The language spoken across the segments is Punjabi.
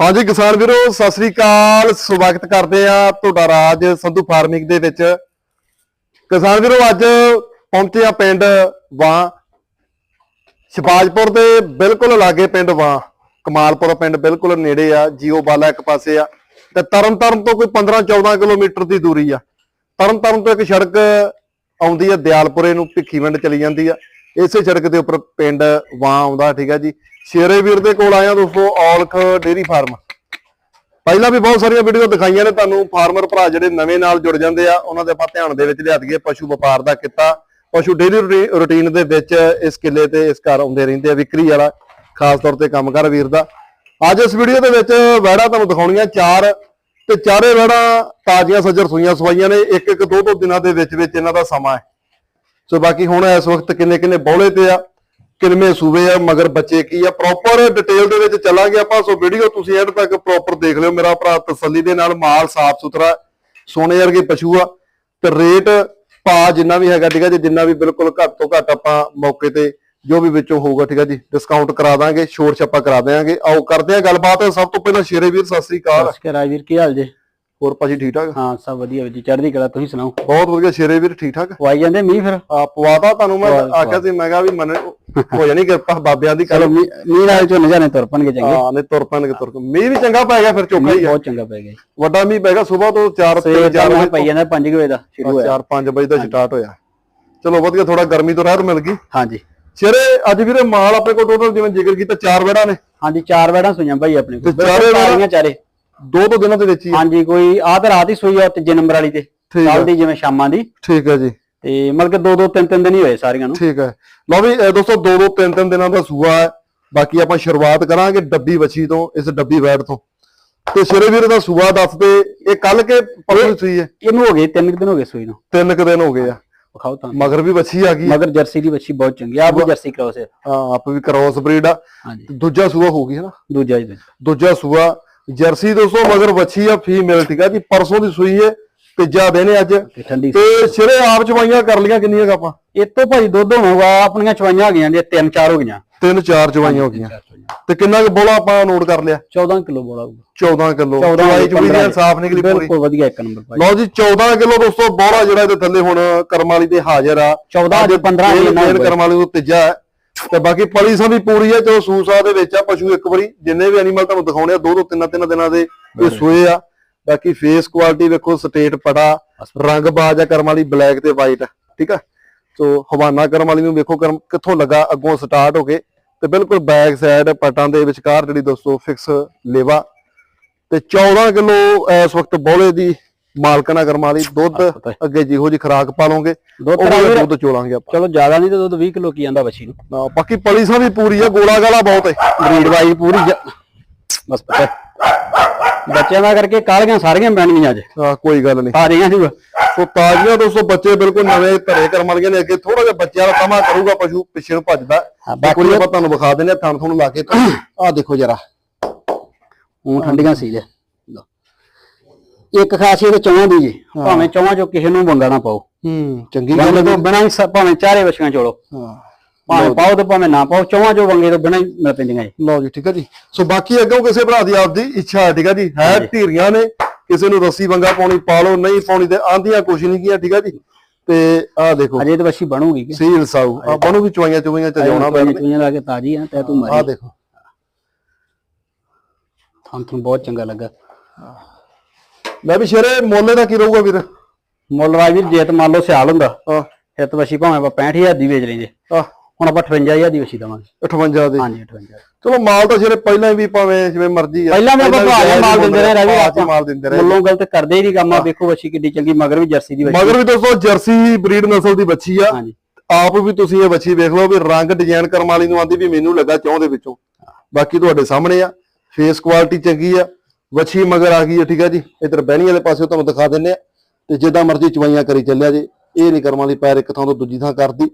ਹਾਂਜੀ ਕਿਸਾਨ ਵੀਰੋ, ਸਤਿ ਸ੍ਰੀ ਅਕਾਲ। ਸਵਾਗਤ ਕਰਦੇ ਆ ਤੁਹਾਡਾ ਰਾਜ ਸੰਧੂ ਫਾਰਮਿੰਗ ਦੇ ਵਿੱਚ। ਕਿਸਾਨ ਵੀਰੋ, ਅੱਜ ਪਹੁੰਚੇ ਆ ਪਿੰਡ ਵਾਂ। ਸ਼ਿਵਾਜਪੁਰ ਦੇ ਬਿਲਕੁਲ ਲਾਗੇ ਪਿੰਡ ਵਾਂ। ਕਮਾਲਪੁਰ ਪਿੰਡ ਬਿਲਕੁਲ ਨੇੜੇ ਆ, ਜੀਓ ਬਾਲਾ ਇੱਕ ਪਾਸੇ ਆ। ਤੇ ਤਰਨਤਾਰਨ ਤੋਂ ਕੋਈ 15 14 ਕਿਲੋਮੀਟਰ ਦੀ ਦੂਰੀ ਆ। ਤਰਨਤਾਰਨ ਤੋਂ ਇੱਕ ਸੜਕ ਆਉਂਦੀ ਆ, ਦਿਆਲਪੁਰੇ ਨੂੰ ਭਿੱਖੀਵਿੰਡ ਚਲੀ ਜਾਂਦੀ ਆ। ਇਸੇ ਸੜਕ ਦੇ ਉੱਪਰ ਪਿੰਡ ਵਾਂ ਆਉਂਦਾ, ਠੀਕ ਆ ਜੀ। ਸ਼ੇਰੇ ਵੀਰ ਦੇ ਕੋਲ ਆਇਆ ਦੋਸਤੋ, ਔਲਖ ਡੇਰੀ ਫਾਰਮ। ਪਹਿਲਾਂ ਵੀ ਬਹੁਤ ਸਾਰੀਆਂ ਵੀਡੀਓ ਦਿਖਾਈਆਂ ਨੇ ਤੁਹਾਨੂੰ। ਫਾਰਮਰ ਭਰਾ ਜਿਹੜੇ ਨਵੇਂ ਨਾਲ ਜੁੜ ਜਾਂਦੇ ਆ, ਉਹਨਾਂ ਦੇ ਆਪਾਂ ਧਿਆਨ ਦੇ ਵਿੱਚ ਲਿਆ ਦਈਏ। ਪਸ਼ੂ ਵਪਾਰ ਦਾ ਕਿੱਤਾ। ਪਸ਼ੂ ਡੇਲੀ ਰੁਟੀਨ ਦੇ ਵਿੱਚ ਇਸ ਕਿੱਲੇ ਤੇ ਇਸ ਘਰ ਆਉਂਦੇ ਰਹਿੰਦੇ ਆ, ਵਿਕਰੀ ਵਾਲਾ, ਖਾਸ ਤੌਰ ਤੇ ਕੰਮਕਾਰ ਵੀਰ ਦਾ। ਅੱਜ ਇਸ ਵੀਡੀਓ ਦੇ ਵਿੱਚ ਵੈੜਾ ਤੁਹਾਨੂੰ ਦਿਖਾਉਣੀਆਂ ਚਾਰ ਤੇ ਚਾਰੇ ਵੈੜਾ ਤਾਜ਼ੀਆਂ ਸੱਜਰ ਸੂਈਆਂ ਸਵਾਈਆਂ ਨੇ। ਇੱਕ ਇੱਕ ਦੋ ਦੋ ਦਿਨਾਂ ਦੇ ਵਿੱਚ ਵਿੱਚ ਇਹਨਾਂ ਦਾ ਸਮਾਂ ਹੈ। ਸੋ ਬਾਕੀ ਹੁਣ ਇਸ ਵਕਤ ਕਿੰਨੇ ਕਿੰਨੇ ਬੌਲੇ ਤੇ ਆ ਕਿੰਨੇ ਸੂਬੇ ਆ, ਮਗਰ ਬੱਚੇ ਕੀ ਆ? ਪ੍ਰੋਪਰ ਡਿਟੇਲ ਦੇ ਵਿੱਚ ਚੱਲਾਂਗੇ ਆਪਾਂ। ਸੋ ਵੀਡੀਓ ਤੁਸੀਂ ਐਂਡ ਤੱਕ ਪ੍ਰੋਪਰ ਦੇਖ ਲਿਓ। ਮੇਰਾ ਭਰਾ ਤਸੱਲੀ ਦੇ ਨਾਲ ਮਾਲ ਸਾਫ਼ ਸੁਥਰਾ, ਸੋਨੇ ਵਰਗੇ ਪਸ਼ੂ ਆ। ਤੇ ਰੇਟ ਪਾ ਜਿੰਨਾ ਵੀ ਹੈਗਾ, ਠੀਕ ਆ ਜੀ, ਜਿੰਨਾ ਵੀ ਬਿਲਕੁਲ ਘੱਟ ਤੋਂ ਘੱਟ ਆਪਾਂ ਮੌਕੇ ਤੇ ਜੋ ਵੀ ਵਿੱਚੋਂ ਹੋਊਗਾ, ਠੀਕ ਆ ਜੀ ਡਿਸਕਾਊਂਟ ਕਰਾ ਦਾਂਗੇ, ਛੋਟ ਛੱਪਾ ਕਰਾ ਦਿਆਂਗੇ। ਆਓ ਕਰਦੇ ਆ ਗੱਲਬਾਤ। ਸਭ ਤੋਂ ਪਹਿਲਾਂ ਸ਼ੇਰੇ ਵੀਰ ਸਤਿ ਸ੍ਰੀ ਅਕਾਲ ਨਮਸਕਾਰ ਰਾਜਵੀਰ, ਕੀ ਹਾਲ ਜੀ? ਹੋਰ ਭਾਜੀ ਠੀਕ ਠਾਕ? ਹਾਂ ਸਭ ਵਧੀਆ ਜੀ ਚੜ੍ਹਦੀ ਕਲਾ ਤੁਸੀਂ ਸੁਣਾਓ? ਬਹੁਤ ਵਧੀਆ ਸ਼ੇਰੇ ਵੀਰ ਠੀਕ ਠਾਕ? ਪਵਾਈ ਜਾਂਦੇ ਮੀਂਹ ਫਿਰ? ਆ ਪਵਾਤਾ ਤੁਹਾਨੂੰ ਮੈਂ ਆਖਿਆ ਸੀ ਮੈਂ ਕਿਹਾ ਵੀ ਮਨ ਹੋ ਜਾਣੀ ਕਿਰਪਾ ਬਾਬਿਆਂ ਦੀ ਚਲੋ ਮੀਂਹ ਨਾਲ ਝੋਨੇ ਜਾਣੇ ਤੁਰ ਪਣਗੇ ਚੰਗੇ। ਹਾਂ ਨੇ ਤੁਰ ਪੈਣਗੇ ਤੁਰ। ਮੀਂਹ ਵੀ ਚੰਗਾ ਪੈ ਗਿਆ ਫਿਰ ਚੋਖਾ ਹੀ ਬਹੁਤ ਚੰਗਾ ਪੈ ਗਿਆ। ਵੱਡਾ ਮੀਂਹ ਪੈ ਗਿਆ ਸਵੇਰ ਤੋਂ 4 ਸਵੇਰ ਦਾ 4 ਮੈਂ ਪਈ ਜਾਂਦਾ 5 ਵਜੇ ਦਾ ਸ਼ੁਰੂ ਹੋਇਆ। 4 5 ਵਜੇ ਦਾ ਸਟਾਰਟ ਹੋਇਆ। ਚਲੋ ਵਧੀਆ ਥੋੜਾ ਗਰਮੀ ਤੋਂ ਰਾਹਤ ਮਿਲ ਗਈ। ਹਾਂਜੀ। ਸ਼ੇਰੇ ਅੱਜ ਵੀਰੇ ਮਾਲ ਆਪਣੇ ਕੋਲ ਟੋਟਲ ਜਿਵੇਂ ਜ਼ਿਕਰ ਕੀਤਾ ਚਾਰ ਵੇੜਾ ਨੇ। ਹਾਂਜੀ ਚਾਰ ਵੈੜਾਂ ਸੂਈਆਂ ਭਾਈ ਆਪਣੇ ਕੋਲ। ਤੇ ਚਾਰੇ ਵੈੜਾਂ- ਚਾਰੇ। ਦੋ ਦੋ ਦਿਨਾਂ ਦੇ ਵਿੱਚ ਹੀ। ਹਾਂਜੀ ਕੋਈ ਆਹ ਤਾਂ ਰਾਤ ਹੀ ਸੂਈ ਆ ਤੀਜੇ ਨੰਬਰ ਵਾਲੀ ਤੇ। ਠੀਕ ਕੱਲ ਦੀ ਜਿਵੇਂ ਸ਼ਾਮਾਂ ਦੀ। ਠੀਕ ਹੈ ਜੀ। ਤੇ ਮਤਲਬ ਕਿ ਦੋ ਦੋ ਤਿੰਨ ਤਿੰਨ ਦਿਨ ਹੀ ਹੋਏ ਸਾਰੀਆਂ ਨੂੰ। ਠੀਕ ਹੈ ਲਓ ਵੀ ਦੋਸਤੋ ਦੋ ਦੋ ਤਿੰਨ ਤਿੰਨ ਦਿਨਾਂ ਦਾ ਸੂਆ ਹੈ। ਬਾਕੀ ਆਪਾਂ ਸ਼ੁਰੂਆਤ ਕਰਾਂਗੇ ਡੱਬੀ ਵੱਛੀ ਤੋਂ ਇਸ ਡੱਬੀ ਵੈੜ ਤੋਂ। ਤੇ ਸ਼ੇਰੇ ਵੀਰੇ ਦਾ ਸੂਆ ਦੱਸ ਦੇ ਇਹ ਕੱਲ ਕੇ ਪਰਸੋਂ ਸੂਈ ਹੈ? ਇਹਨੂੰ ਹੋ ਗਏ ਤਿੰਨ ਕੁ ਦਿਨ ਹੋ ਗਏ ਸੂਈ ਨੂੰ। ਤਿੰਨ ਕੁ ਦਿਨ ਹੋ ਗਏ ਆ। ਵਿਖਾਓ ਤਾਂ। ਮਗਰ ਵੀ ਵੱਛੀ ਆ ਗਈ। ਮਗਰ ਜਰਸੀ ਦੀ ਬੱਚੀ ਬਹੁਤ ਚੰਗੀ ਆ ਆਪ ਵੀ ਜਰਸੀ ਕਰਾਓ ਸੇ ਹਾਂ ਆਪ ਵੀ ਕ੍ਰੋਸ ਬਰੀਡ ਆ। ਹਾਂਜੀ। ਤੇ ਦੂਜਾ ਸੂਆ ਹੋ ਗਈ ਹੈ ਨਾ? ਦੂਜਾ ਜੀ ਦੂਜਾ। ਦੂਜਾ ਸੂਆ ਜਰਸੀ ਦੋਸਤੋ ਮਗਰ ਵੱਛੀ ਆ ਫੀਮੇਲ ਠੀਕ ਆ ਜੀ। ਪਰਸੋਂ ਦੀ ਸੂਈ ਹੈ ਤੀਜਾ ਦਿਨ ਹੈ ਅੱਜ। ਤੇ ਠੰਡੀ ਤੇ ਸਿਰੇ ਆਪ ਚਵਾਈਆਂ ਕਰ ਲੀਆਂ ਕਿੰਨੀਆਂ ਕੁ ਆਪਾਂ? ਇਹ ਤੋਂ ਭਾਈ ਦੁੱਧ ਹੋਣਾ ਆਪਣੀਆਂ ਚਵਾਈਆਂ ਹੋ ਗਈਆਂ ਜੇ ਤਿੰਨ ਚਾਰ ਹੋ ਗਈਆਂ। ਤਿੰਨ ਚਾਰ ਚਵਾਈਆਂ ਹੋ ਗਈਆਂ। ਤੇ ਕਿੰਨਾ ਕੁ ਬੋਲਾ ਆਪਾਂ ਨੋਟ ਕਰ ਲਿਆ? 14 ਕਿਲੋ ਬੋਲਾ ਹੋਊਗਾ। 14 ਕਿਲੋ। 14 ਚਵਾਈ ਚੁਈ ਦੀ ਸਾਫ਼ ਨਿਕਲੀ ਪੂਰੀ। ਬਿਲਕੁਲ ਵਧੀਆ ਇੱਕ ਨੰਬਰ ਭਾਈ। ਲਓ ਜੀ 14 ਕਿਲੋ ਦੋਸਤੋ ਬੋਲਾ ਜਿਹੜਾ ਇਹਦੇ ਥੱਲੇ ਹੁਣ ਕਰਮ ਵਾਲੀ ਦੇ ਹਾਜ਼ਰ ਆ। 14 ਅੱਜ ਅੱਜ 15 ਇਹ ਇੰਨਾ ਫੇਰ ਕਰਮ ਵਾਲੀ ਨੂੰ ਤੀਜਾ ਹੈ। ਤੇ ਬਾਕੀ ਪਲੀ ਸਾਂ ਵੀ ਪੂਰੀ ਹੈ ਚਲੋ ਸੂਸਾ ਦੇ ਵਿੱਚ ਆ ਪਸ਼ੂ ਇੱਕ ਵਾਰੀ ਜਿੰਨੇ ਵੀ ਐਨੀਮਲ ਤੁਹਾਨੂੰ ਦਿਖਾਉਣੇ ਆ ਦੋ ਦੋ ਤਿੰਨ ਤਿੰਨ ਦਿਨਾਂ ਦੇ ਇਹ ਸੋਏ ਆ। ਬਾਕੀ ਫੇਸ ਕੁਆਲਿਟੀ ਵੇਖੋ ਸਟੇਟ ਪੜਾ ਰੰਗ ਬਾਜ ਆ ਕਰਮ ਵਾਲੀ ਬਲੈਕ ਤੇ ਵਾਈਟ ਠੀਕ ਆ? ਸੋ ਹਵਾਨਾ ਕਰਮ ਵਾਲੀ ਨੂੰ ਵੇਖੋ ਕਰਮ ਕਿੱਥੋਂ ਲੱਗਾ ਅੱਗੋਂ ਸਟਾਰਟ ਹੋ ਕੇ। ਤੇ ਬਿਲਕੁਲ ਬੈਕ ਸਾਈਡ ਪਟਾਂ ਦੇ ਵਿਚਕਾਰ ਜਿਹੜੀ ਦੋਸਤੋ ਫਿਕਸ ਲੇਵਾ। ਤੇ 14 ਕਿਲੋ ਇਸ ਵਕਤ ਬੋਲੇ ਦੀ ਮਾਲਕਣਾ ਕਰਮ ਵਾਲੀ ਦੁੱਧ ਪਤਾ ਹੈ। ਅੱਗੇ ਜਿਹੋ ਜੀ ਖਰਾਕ ਦੁੱਧ ਉਹ ਰਾਜਵੀਰ- ਦੁੱਧ ਚੋਲਾਂਗੇ ਆਪਾਂ। ਚਲੋ ਜ਼ਿਆਦਾ ਨਹੀਂ ਤੇ ਦੁੱਧ 20 ਕਿਲੋ ਕੀ ਆਂਦਾ ਬੱਚੀ ਨੂੰ। ਨਾ ਬਾਕੀ ਪਲੀਸਾਂ ਵੀ ਪੂਰੀ ਆ ਗੋਲਾ ਗਾਲਾ ਬਹੁਤ ਹੈ। ਬਰੀਡ ਵਾਈ ਪੂਰੀ ਜ- ਬਸ ਪਤਾ ਬੱਚਿਆਂ ਦਾ ਕਰਕੇ ਕਾਲੀਆਂ ਸਾਰੀਆਂ ਪੈਣਗੀਆਂ ਅੱਜ। ਹਾਂ ਕੋਈ ਗੱਲ ਨਹੀਂ। ਆ ਰਹੀਆਂ ਸੀ ਸੋ ਤਾਜ਼ੀਆਂ ਦੋਸਤੋ ਬੱਚੇ ਬਿਲਕੁਲ ਨਵੇਂ ਧਰੇ ਕਰਮ ਵਾਲੀਆਂ ਨੇ ਅੱਗੇ ਥੋੜਾ ਜਿਹਾ ਬੱਚਿਆਂ ਦਾ ਤਮਾ ਕਰੂਗਾ ਪਸ਼ੂ ਪਿੱਛੇ ਨੂੰ ਭੱਜਦਾ। ਬਾਕੀ ਆਪਾਂ ਤੁਹਾਨੂੰ ਵਿਖਾ ਦਿੰਦੇ ਆ ਥਣ ਤੁਹਾਨੂੰ ਲਾ ਕੇ। ਆਹ ਦੇਖੋ ਜਰਾ। ਉਹ ਠੰਡੀਆਂ ਸੀ ਜੇ। ਇੱਕ ਖਾਸੀਅਤ ਚੌਂ ਦੀ ਜੀ। ਭਾਵੇਂ ਚੌਂ ਚੋਂ ਕਿਸੇ ਨੂੰ ਵੰਗਾ ਨਾ ਪਾਓ ਹੂੰ ਚੰਗੀ ਵੰਗੇ ਤੋਂ ਬਿਨਾਂ ਹੀ ਸ- ਭਾਵੇਂ ਚਾਰੇ ਵਛੀਆਂ ਚੋਲੋ ਹਾਂ। ਭਾਵੇਂ ਪਾਓ ਤੇ ਭਾਵੇਂ ਨਾ ਪਾਓ ਚੌਂ ਚੋਂ ਵੰਗੇ ਤੋਂ ਬਿਨਾਂ ਹੀ ਮਿਲ ਪੈਂਦੀਆਂ ਜੀ। ਲਓ ਜੀ ਠੀਕ ਹੈ ਜੀ। ਸੋ ਬਾਕੀ ਅੱਗੋਂ ਕਿਸੇ ਭਰਾ ਦੀ ਆਪਦੀ ਇੱਛਾ ਹੈ ਠੀਕ ਹੈ ਜੀ। ਹੈ ਢੀਰੀਆਂ ਨੇ ਕਿਸੇ ਨੂੰ ਰੱਸੀ ਵੰਗਾ ਪਾਉਣੀ ਪਾ ਲਓ ਨਹੀਂ ਪਾਉਣੀ ਤੇ ਆਂਦੀਆਂ ਕੁਛ ਨਹੀਂ ਕੀਆਂ ਠੀਕ ਹੈ ਜੀ। ਤੇ ਆਹ ਦੇਖੋ। ਅਜੇ ਤਾਂ ਬੱਚੀ ਬਣੂਗੀ ਕਿ? ਸੀਲ ਸਾਊ। ਆਪਾਂ ਨੂੰ ਵੀ ਚੁਆਈਆਂ ਚੁਆਈਆਂ ਚ ਜਾਉਣਾ ਬਾਈ ਤੂੰ ਲਾ ਕੇ ਤਾਜੀ ਆ ਤੇ ਤੂੰ ਆਹ ਮਾਰੀ। ਦੇਖੋ। ਤੁਹਾਨੂੰ ਤੁਹਾਨੂੰ ਬਹੁਤ ਚੰਗਾ ਲੱਗਾ। ਮੈਂ ਵੀ ਸ਼ੇਰੇ ਮੋਲੇ ਦਾ ਕੀ ਰਹੂਗਾ ਵੀਰ? ਮੁੱਲ ਰਾਜਵੀਰ ਜੇ ਤੇ ਮੰਨ ਲਓ ਸਿਆਲ ਹੁੰਦਾ ਹਾਂ। ਫਿਰ ਤਾਂ ਬੱਚੀ ਭਾਵੇਂ ਆਪਾਂ 65000 ਦੀ ਵੇਚ ਲੈਂਦੇ ਆਹ ਹੁਣ ਆਪਾਂ 58000 ਦੀ ਬੱਚੀ ਦਵਾਂਗੇ। 58 ਦੇ। ਹਾਂਜੀ 58 ਚਲੋ ਮਾਲ ਤਾਂ ਜਿਹੜੇ ਪਹਿਲਾਂ ਹੀ ਵੀ ਭਾਵੇਂ ਜਿਵੇਂ ਮਰਜ਼ੀ ਆ। ਪਹਿਲਾਂ ਵੀ ਆਪਾਂ ਭਾਅ ਮਾਲ ਦਿੰਦੇ ਰਹੇ ਰਵੀ ਆਪਾਂ। ਮਾਲ ਦਿੰਦੇ ਰਹੇ। ਮੁੱਲੋਂ ਗਲਤ ਕਰਦੇ ਹੀ ਨਹੀਂ ਕੰਮ ਆ ਵੇਖੋ ਬੱਚੀ ਕਿੱਡੀ ਚੰਗੀ ਮਗਰ ਵੀ ਜਰਸੀ ਦੀ ਬੱਚੀ ਮਗਰ ਵੀ ਦੋਸਤੋ ਜਰਸੀ ਬਰੀਡ ਨਸਲ ਦੀ ਬੱਚੀ ਆ। ਹਾਂਜੀ। ਆਪ ਵੀ ਤੁਸੀਂ ਇਹ ਬੱਚੀ ਵੇਖ ਲਓ ਵੀ ਰੰਗ ਡਿਜ਼ਾਈਨ ਕਰਮ ਵਾਲੀ ਨੂੰ ਆਂਦੀ ਵੀ ਮੈਨੂੰ ਲੱਗਾ ਚੌਂ ਦੇ ਵਿੱਚੋਂ। ਬਾਕੀ ਤੁਹਾਡੇ ਸਾਹਮਣੇ ਆ। ਫੇਸ ਕੁਆਲਿਟੀ ਚੰਗੀ ਆ। ਵੱਛੀ ਮਗਰ ਆ ਗਈ ਹੈ ਠੀਕ ਆ ਜੀ। ਇਧਰ ਬਹਿਣੀ ਵਾਲੇ ਪਾਸੇ ਤੁਹਾਨੂੰ ਦਿਖਾ ਦਿੰਨੇ ਆ ਤੇ ਜਿੱਦਾਂ ਮਰਜ਼ੀ ਚਵਾਈਆਂ ਕਰੀ ਚੱਲਿਆ ਜੀ। ਇਹ ਨਹੀਂ ਕਰਮ ਵਾਲੀ ਪੈਰ ਇੱਕ ਥਾਂ ਤੋਂ ਦੂਜੀ ਥਾਂ ਕਰਦੀ।